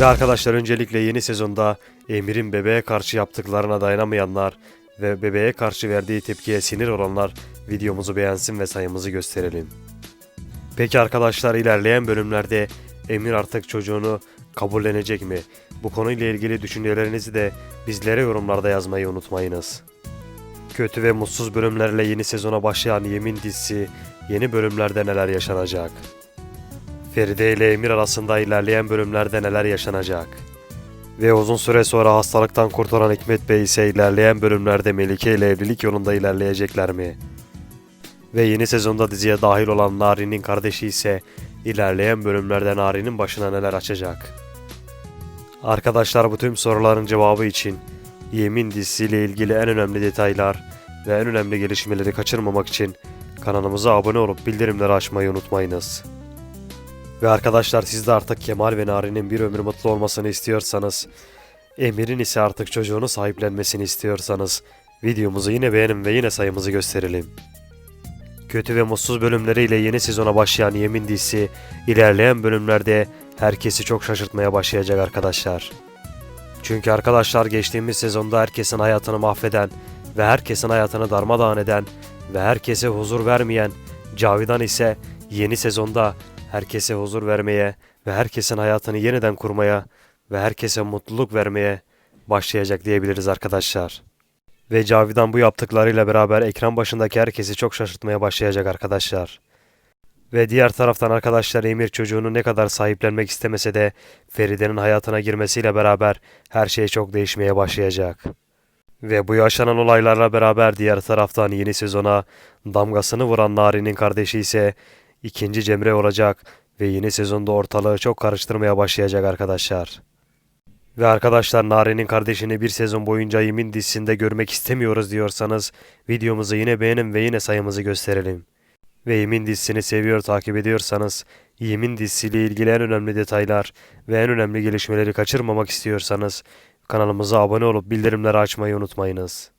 Ve arkadaşlar öncelikle yeni sezonda Emir'in bebeğe karşı yaptıklarına dayanamayanlar ve bebeğe karşı verdiği tepkiye sinir olanlar videomuzu beğensin ve sayımızı gösterelim. Peki arkadaşlar ilerleyen bölümlerde Emir artık çocuğunu kabullenecek mi? Bu konuyla ilgili düşüncelerinizi de bizlere yorumlarda yazmayı unutmayınız. Kötü ve mutsuz bölümlerle yeni sezona başlayan Yemin dizisi yeni bölümlerde neler yaşanacak? Feride ile Emir arasında ilerleyen bölümlerde neler yaşanacak? Ve uzun süre sonra hastalıktan kurtulan Hikmet Bey ise ilerleyen bölümlerde Melike ile evlilik yolunda ilerleyecekler mi? Ve yeni sezonda diziye dahil olan Nari'nin kardeşi ise ilerleyen bölümlerde Nari'nin başına neler açacak? Arkadaşlar bu tüm soruların cevabı için Yemin dizisiyle ilgili en önemli detaylar ve en önemli gelişmeleri kaçırmamak için kanalımıza abone olup bildirimleri açmayı unutmayınız. Ve arkadaşlar siz de artık Kemal ve Nari'nin bir ömür mutlu olmasını istiyorsanız, Emir'in ise artık çocuğunu sahiplenmesini istiyorsanız, videomuzu yine beğenin ve yine sayımızı gösterelim. Kötü ve mutsuz bölümleriyle yeni sezona başlayan Yemin dizisi, ilerleyen bölümlerde herkesi çok şaşırtmaya başlayacak arkadaşlar. Çünkü arkadaşlar geçtiğimiz sezonda herkesin hayatını mahveden ve herkesin hayatını darmadağın eden ve herkese huzur vermeyen Cavidan ise yeni sezonda herkese huzur vermeye ve herkesin hayatını yeniden kurmaya ve herkese mutluluk vermeye başlayacak diyebiliriz arkadaşlar. Ve Cavidan bu yaptıklarıyla beraber ekran başındaki herkesi çok şaşırtmaya başlayacak arkadaşlar. Ve diğer taraftan arkadaşlar Emir çocuğunu ne kadar sahiplenmek istemese de Feride'nin hayatına girmesiyle beraber her şey çok değişmeye başlayacak. Ve bu yaşanan olaylarla beraber diğer taraftan yeni sezona damgasını vuran Nari'nin kardeşi ise ikinci Cemre olacak ve yeni sezonda ortalığı çok karıştırmaya başlayacak arkadaşlar. Ve arkadaşlar Nare'nin kardeşini bir sezon boyunca Yemin dizisinde görmek istemiyoruz diyorsanız videomuzu yine beğenin ve yine sayımızı gösterelim. Ve Yemin dizisini seviyor takip ediyorsanız Yemin dizisiyle ilgili en önemli detaylar ve en önemli gelişmeleri kaçırmamak istiyorsanız kanalımıza abone olup bildirimleri açmayı unutmayınız.